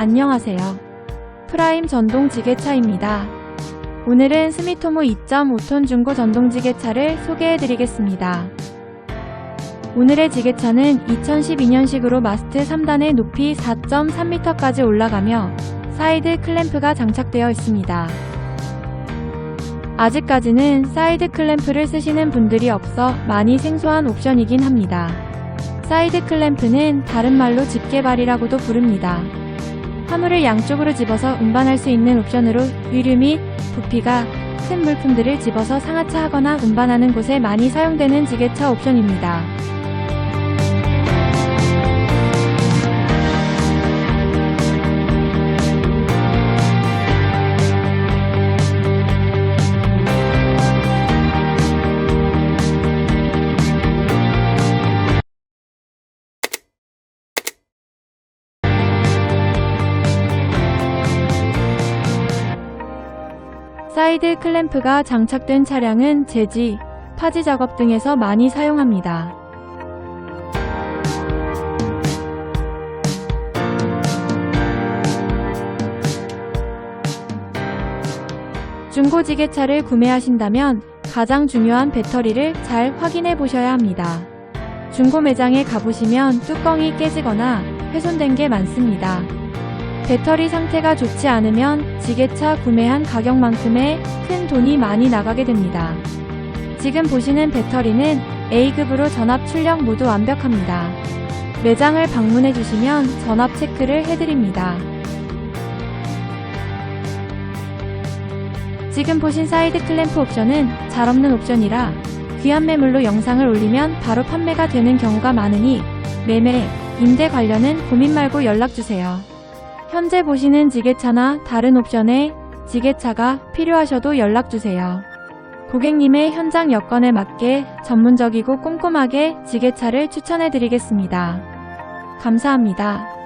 안녕하세요. 프라임 전동 지게차입니다. 오늘은 스미토모 2.5톤 중고 전동 지게차를 소개해 드리겠습니다. 오늘의 지게차는 2012년식으로 마스트 3단의 높이 4.3m까지 올라가며 사이드 클램프가 장착되어 있습니다. 아직까지는 사이드 클램프를 쓰시는 분들이 없어 많이 생소한 옵션이긴 합니다. 사이드 클램프는 다른 말로 집게발이라고도 부릅니다. 화물을 양쪽으로 집어서 운반할 수 있는 옵션으로 유류 및 부피가 큰 물품들을 집어서 상하차하거나 운반하는 곳에 많이 사용되는 지게차 옵션입니다. 사이드 클램프가 장착된 차량은 제지, 파지 작업 등에서 많이 사용합니다. 중고 지게차를 구매하신다면 가장 중요한 배터리를 잘 확인해 보셔야 합니다. 중고 매장에 가보시면 뚜껑이 깨지거나 훼손된 게 많습니다. 배터리 상태가 좋지 않으면 지게차 구매한 가격만큼의 큰 돈이 많이 나가게 됩니다. 지금 보시는 배터리는 A급으로 전압 출력 모두 완벽합니다. 매장을 방문해 주시면 전압 체크를 해드립니다. 지금 보신 사이드 클램프 옵션은 잘 없는 옵션이라 귀한 매물로 영상을 올리면 바로 판매가 되는 경우가 많으니 매매, 임대 관련은 고민 말고 연락주세요. 현재 보시는 지게차나 다른 옵션의 지게차가 필요하셔도 연락주세요. 고객님의 현장 여건에 맞게 전문적이고 꼼꼼하게 지게차를 추천해 드리겠습니다. 감사합니다.